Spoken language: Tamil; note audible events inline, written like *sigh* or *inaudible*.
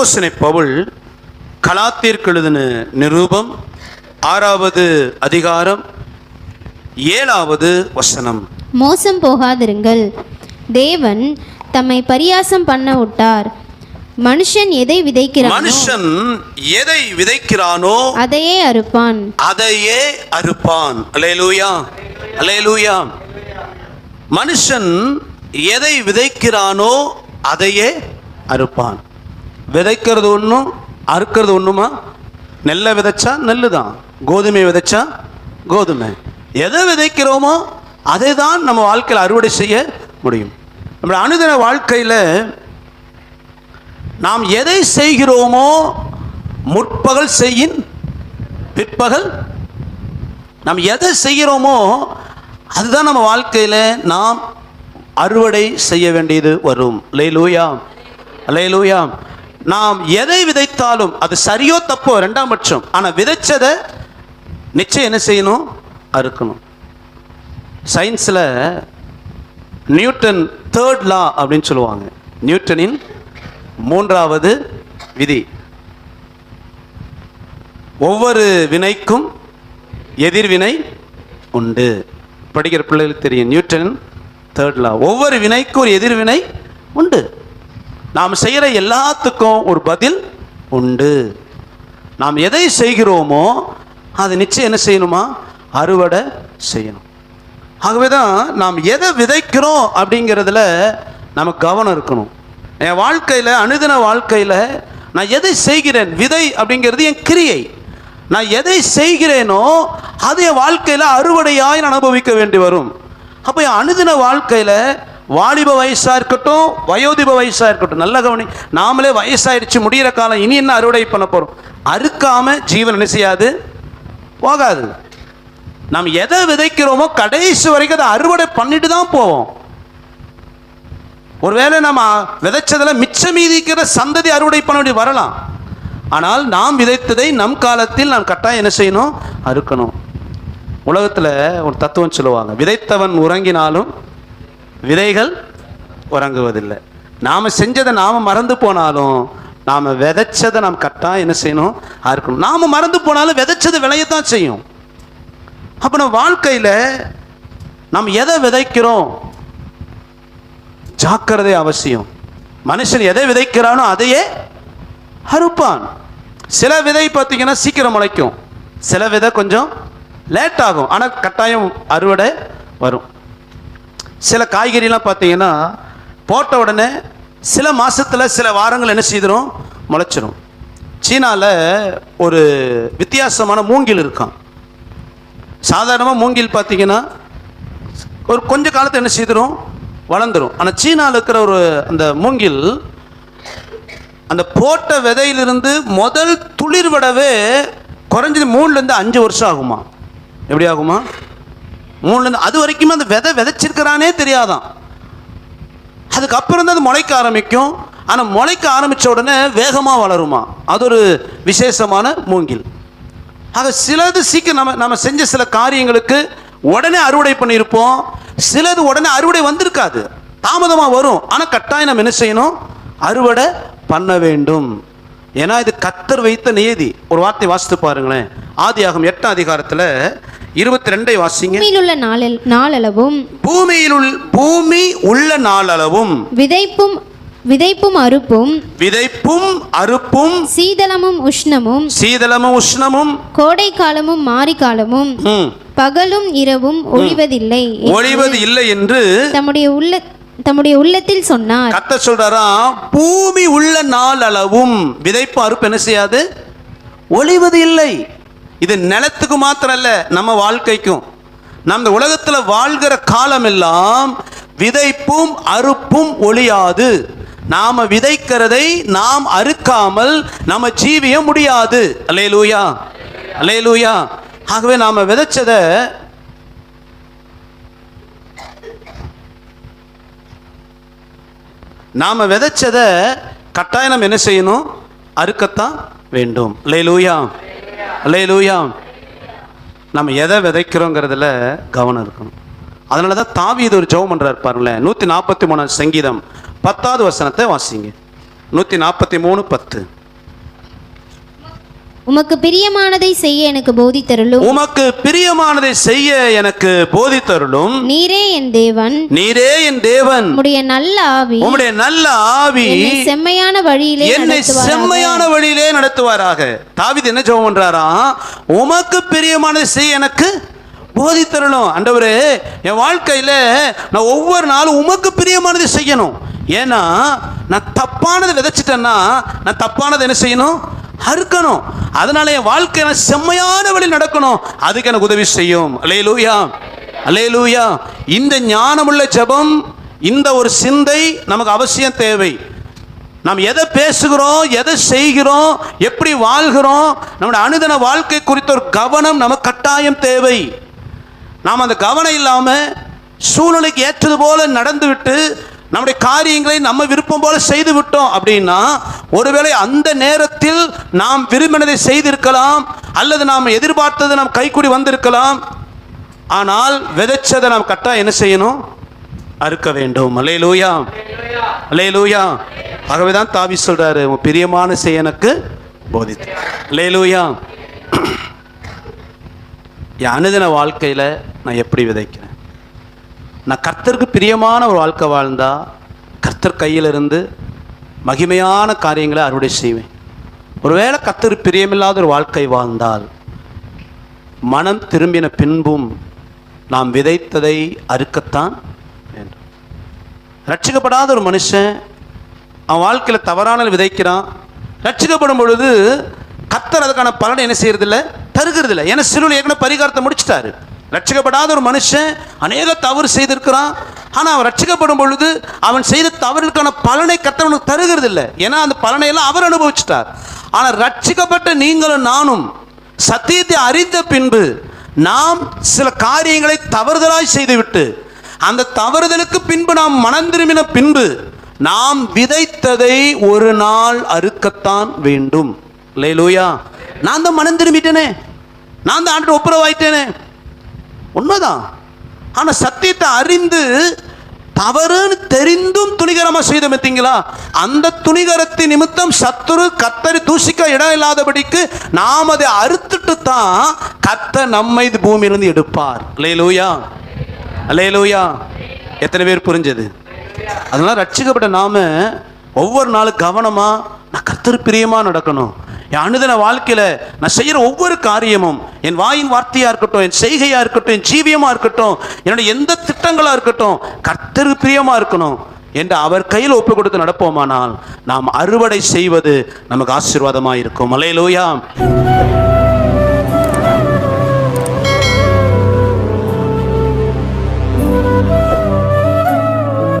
அப்போஸ்தலன் பவுல் கலாத்திற்கு எழுதின நிரூபம் ஆறாவது அதிகாரம் ஏழாவது வசனம். மோசம் போகாதிருங்கள். தேவன் தம்மை பரியாசம் பண்ண விட்டார். மனுஷன் எதை விதைக்கிறானோ மனுஷன் எதை விதைக்கிறானோ அதையே அறுப்பான். அதையே அறுப்பான். அலையலூயா அலையலூயா மனுஷன் எதை விதைக்கிறானோ அதையே அறுப்பான். விதைக்கிறது ஒன்றும் அறுக்கிறது ஒன்றுமா நெல்லை விதைச்சா நெல்லு தான் கோதுமை விதைச்சா கோதுமை. எதை விதைக்கிறோமோ அதை தான் நம்ம வாழ்க்கையில் அறுவடை செய்ய முடியும். நம்ம அனுதின வாழ்க்கையில் நாம் எதை செய்கிறோமோ முற்பகல் செய்யின் பிற்பகல். நாம் எதை செய்கிறோமோ அதுதான் நம்ம வாழ்க்கையில் நாம் அறுவடை செய்ய வேண்டியது வரும். லே லூயா லே லூயா நாம் எதை விதைத்தாலும் அது சரியோ தப்போ ரெண்டாம் பட்சம். ஆனால் விதைச்சதை நிச்சயம் என்ன செய்யணும்? அறுக்கணும். சயின்ஸில் நியூட்டன் தேர்ட் லா அப்படின்னு சொல்லுவாங்க. நியூட்டனின் மூன்றாவது விதி. ஒவ்வொரு வினைக்கும் எதிர்வினை உண்டு. படிக்கிற பிள்ளைகளுக்கு தெரியும். நியூட்டன் தேர்ட் லா ஒவ்வொரு வினைக்கும் ஒரு எதிர்வினை உண்டு. நாம் செய்கிற எல்லாத்துக்கும் ஒரு பதில் உண்டு. நாம் எதை செய்கிறோமோ அது நிச்சயம் என்ன செய்யணுமா? அறுவடை செய்யணும். ஆகவே தான் நாம் எதை விதைக்கிறோம் அப்படிங்கிறதுல நமக்கு கவனம் இருக்கணும். என் வாழ்க்கையில் அனுதின வாழ்க்கையில் நான் எதை செய்கிறேன்? விதை அப்படிங்கிறது என் கிரியை. நான் எதை செய்கிறேனோ அது என் வாழ்க்கையில் அறுவடையாய் நான் அனுபவிக்க வேண்டி வரும். அப்போ என் அனுதின வாழ்க்கையில் வாலிப வயசாக இருக்கட்டும் வயோதிப வயசாக இருக்கட்டும் நல்ல கவனி. நாமளே வயசாயிடுச்சு முடிகிற காலம் இனி என்ன அறுவடை பண்ண போகிறோம் அறுக்காமல் ஜீவன் என்ன செய்யாது? போகாது. நாம் எதை விதைக்கிறோமோ கடைசி வரைக்கும் அதை அறுவடை பண்ணிட்டு தான் போவோம். ஒருவேளை நம்ம விதைச்சதில் மிச்ச மீதிக்கிற சந்ததி அறுவடை பண்ண வேண்டி வரலாம். ஆனால் நாம் விதைத்ததை நம் காலத்தில் நாம் கட்டாயம் என்ன செய்யணும்? அறுக்கணும். உலகத்தில் ஒரு தத்துவம் சொல்லுவாங்க விதைத்தவன் உறங்கினாலும் விதைகள் உறங்குவதில்லை. நாம் செஞ்சதை நாம் மறந்து போனாலும் நாம் விதைச்சதை நாம் கட்டாயம் என்ன செய்யணும்? அறுக்கணும். நாம் மறந்து போனாலும் விதைச்சது விளையத்தான் செய்யும். அப்போ நம்ம வாழ்க்கையில் நாம் எதை விதைக்கிறோம்? ஜாக்கிரதை அவசியம். மனுஷன் எதை விதைக்கிறானோ அதையே அறுப்பான். சில விதை பார்த்தீங்கன்னா சீக்கிரம் முளைக்கும். சில விதை கொஞ்சம் லேட் ஆகும். ஆனால் கட்டாயம் அறுவடை வரும். சில காய்கறிலாம் பார்த்தீங்கன்னா போட்ட உடனே சில மாதத்தில் சில வாரங்கள் என்ன செய்திரும்? முளைச்சிரும். சீனாவில் ஒரு வித்தியாசமான மூங்கில் இருக்கான் சாதாரணமாக மூங்கில் பார்த்தீங்கன்னா ஒரு கொஞ்ச காலத்தை என்ன செய்திடும் வளர்ந்துரும். ஆனால் சீனாவில் இருக்கிற ஒரு அந்த மூங்கில் அந்த போட்ட விதையிலிருந்து முதல் துளிர் விடவே குறைஞ்சது மூணுலேருந்து அஞ்சு வருஷம் ஆகுமா எப்படி ஆகுமா மூணுலேருந்து அது வரைக்குமே அந்த விதை விதைச்சிருக்கிறானே தெரியாதான். அதுக்கப்புறம் தான் அது முளைக்க ஆரம்பிக்கும். ஆனால் முளைக்க ஆரம்பித்த உடனே வேகமாக வளருமா? அது ஒரு விசேஷமான மூங்கில். ஆக சிலது சீக்கிரம் நம்ம நம்ம செஞ்ச சில காரியங்களுக்கு உடனே அறுவடை பண்ணியிருப்போம். சிலது உடனே அறுவடை வந்திருக்காது. தாமதமாக வரும். ஆனால் கட்டாயம் நம்ம என்ன செய்யணும்? அறுவடை பண்ண வேண்டும். ஏன்னா இது கத்தர் வைத்த நியதி. ஒரு வார்த்தை வாசித்து பாருங்களேன். ஆதியாகம் எட்டாம் அதிகாரத்தில் இருபத்தி ரெண்டை வாசிங்க. பூமியில் உள்ள நாளில் நாளளவும் பூமியில் உள் பூமி உள்ள நாளளவும் விதைப்பும் விதைப்பும் அறுப்பும் விதைப்பும் அறுப்பும் சீதளமும் உஷ்ணமும் சீதளமும் உஷ்ணமும் கோடை காலமும் மாரி காலமும் பகலும் இரவும் ஒழிவதில்லை ஒளிவது இல்லை என்று தம்முடைய உள்ள தம்முடைய உள்ளத்தில் சொன்னார். கத்த சொல்றாராம் பூமி உள்ள நாள் அளவும் விதைப்பு அறுப்பு என்ன செய்யாது? ஒளிவது இல்லை. இது நிலத்துக்கு மாத்திரம் அல்ல நம்ம வாழ்க்கைக்கும். நம்ம இந்த உலகத்தில் வாழ்கிற காலமெல்லாம் விதைப்பும் அறுப்பும் ஒழியாது. நாம விதைக்கிறதை நாம் அறுக்காமல் நம்ம ஜீவிய முடியாது. அல்லேலூயா. அல்லேலூயா. ஆகவே நாம விதைச்சதை நாம் விதைச்சதை கட்டாயம் நம்ம என்ன செய்யணும்? அறுக்கத்தான் வேண்டும். லூயா அல்லே லூயா நம்ம எதை விதைக்கிறோங்கிறதுல கவனம் இருக்கணும். அதனால தான் தாவி இது ஒரு ஜெபம் பண்ணுறாரு பாருங்களேன். நூற்றி நாற்பத்தி மூணாம் சங்கீதம் பத்தாவது வசனத்தை வாசிங்க. நூற்றி நாற்பத்தி மூணு பத்து. உமக்கு பிரியமானதை செய்ய எனக்கு போதித்தருளும். உமக்கு பிரியமானதை செய்ய எனக்கு போதித்தருளும். நீரே என் தேவன். நீரே என் தேவன். உம்முடைய நல்ல ஆவி உம்முடைய நல்ல ஆவி செம்மையான வழியிலே என்னை. செம்மையான வழியிலே நடத்துவாராக. தாவீது என்ன ஜெபம் பண்றாராம் உமக்கு பிரியமானதை செய்ய எனக்கு போதித்தரணும் ஆண்டவரே என் வாழ்க்கையில நான் ஒவ்வொரு நாளும் உமக்கு பிரியமானதை செய்யணும். ஏன்னா நான் தப்பானதை விதைச்சிட்டேன்னா நான் தப்பானதை என்ன செய்யணும்? அறுக்கணும். அதனால என் வாழ்க்கை நான் செம்மையான வழி நடக்கணும். அதுக்கு எனக்கு உதவி செய்யும். அலே லூயா அலே லூயா இந்த ஞானமுள்ள ஜெபம் இந்த ஒரு சிந்தை நமக்கு அவசியம் தேவை. நாம் எதை பேசுகிறோம் எதை செய்கிறோம் எப்படி வாழ்கிறோம் நம்முடைய அனுதன வாழ்க்கை குறித்த ஒரு கவனம் நமக்கு கட்டாயம் தேவை. நாம் அந்த கவனம் இல்லாமல் சூழ்நிலைக்கு ஏற்றது போல நடந்துவிட்டு நம்முடைய காரியங்களை நம்ம விருப்பம் போல செய்து விட்டோம் அப்படின்னா ஒருவேளை அந்த நேரத்தில் நாம் விரும்பினதை செய்திருக்கலாம் அல்லது நாம் எதிர்பார்த்தது நாம் கைக்கூடி வந்திருக்கலாம். ஆனால் விதைச்சதை நாம் கட்டாயம் என்ன செய்யணும்? அறுக்க வேண்டும். அலையலூயா லூயா ஆகவே தான் தாவி சொல்றாரு உன் பிரியமான செய் எனக்கு போதித்து. லூயா *clears throat* என் அனுதின வாழ்க்கையில் நான் எப்படி விதைக்கிறேன் நான் கர்த்தருக்கு பிரியமான ஒரு வாழ்க்கை வாழ்ந்தா கர்த்தர் கையிலிருந்து மகிமையான காரியங்களை அறுவடை செய்வேன். ஒருவேளை கர்த்தர் பிரியமில்லாத ஒரு வாழ்க்கை வாழ்ந்தால் மனம் திரும்பின பின்பும் நாம் விதைத்ததை அறுக்கத்தான் வேண்டும். ரட்சிக்கப்படாத ஒரு மனுஷன் அவன் வாழ்க்கையில் தவறான விதைக்கிறான். ரட்சிக்கப்படும் பொழுது கத்தர் அதுக்கான பலனை என்ன செய்யறதில்ல? தருகிறதில்ல. ஏன்னா சிறுவில் ஏற்கனவே பரிகாரத்தை முடிச்சிட்டாரு. ரட்சிக்கப்படாத ஒரு மனுஷன் அநேக தவறு செய்திருக்கிறான். ஆனால் அவன் ரட்சிக்கப்படும் பொழுது அவன் செய்த தவறுக்கான பலனை கத்தவனுக்கு தருகிறதில்ல. ஏன்னா அந்த பலனையெல்லாம் அவர் அனுபவிச்சிட்டார். ஆனால் ரட்சிக்கப்பட்ட நீங்களும் நானும் சத்தியத்தை அறிந்த பின்பு நாம் சில காரியங்களை தவறுதலாய் செய்துவிட்டு அந்த தவறுதலுக்கு பின்பு நாம் மனம் திரும்பின பின்பு நாம் விதைத்ததை ஒரு நாள் அறுக்கத்தான் வேண்டும். லேலூயா நான் தான் மனம் திரும்பிட்டேனே. நான் தான் ஆண்டு ஒப்புரவாயிட்டேனே. உண்மைதான். ஆனால் சத்தியத்தை அறிந்து தவறுன்னு தெரிந்தும் துணிகரமாக செய்தோம் பார்த்தீங்களா? அந்த துணிகரத்தின் நிமித்தம் சத்துரு கத்தரி தூசிக்க இடம் இல்லாதபடிக்கு நாம் அதை அறுத்துட்டு தான் கத்த நம்மை இது பூமியிலிருந்து எடுப்பார். லேலூயா அலேலூயா எத்தனை பேர் புரிஞ்சது? அதனால் ரட்சிக்கப்பட்ட நாம் ஒவ்வொரு நாளும் கவனமாக நான் கத்தர் பிரியமாக நடக்கணும். என் அனுதின வாழ்க்கையில் நான் செய்கிற ஒவ்வொரு காரியமும் என் வாயின் வார்த்தையாக இருக்கட்டும் என் செய்கையாக இருக்கட்டும் என் ஜீவியமாக இருக்கட்டும் என்னுடைய எந்த திட்டங்களாக இருக்கட்டும் கர்த்தரு பிரியமாக இருக்கணும் என்று அவர் கையில் ஒப்பு கொடுத்து நடப்போமானால் நாம் அறுவடை செய்வது நமக்கு ஆசீர்வாதமாக இருக்கும் அலையலூயா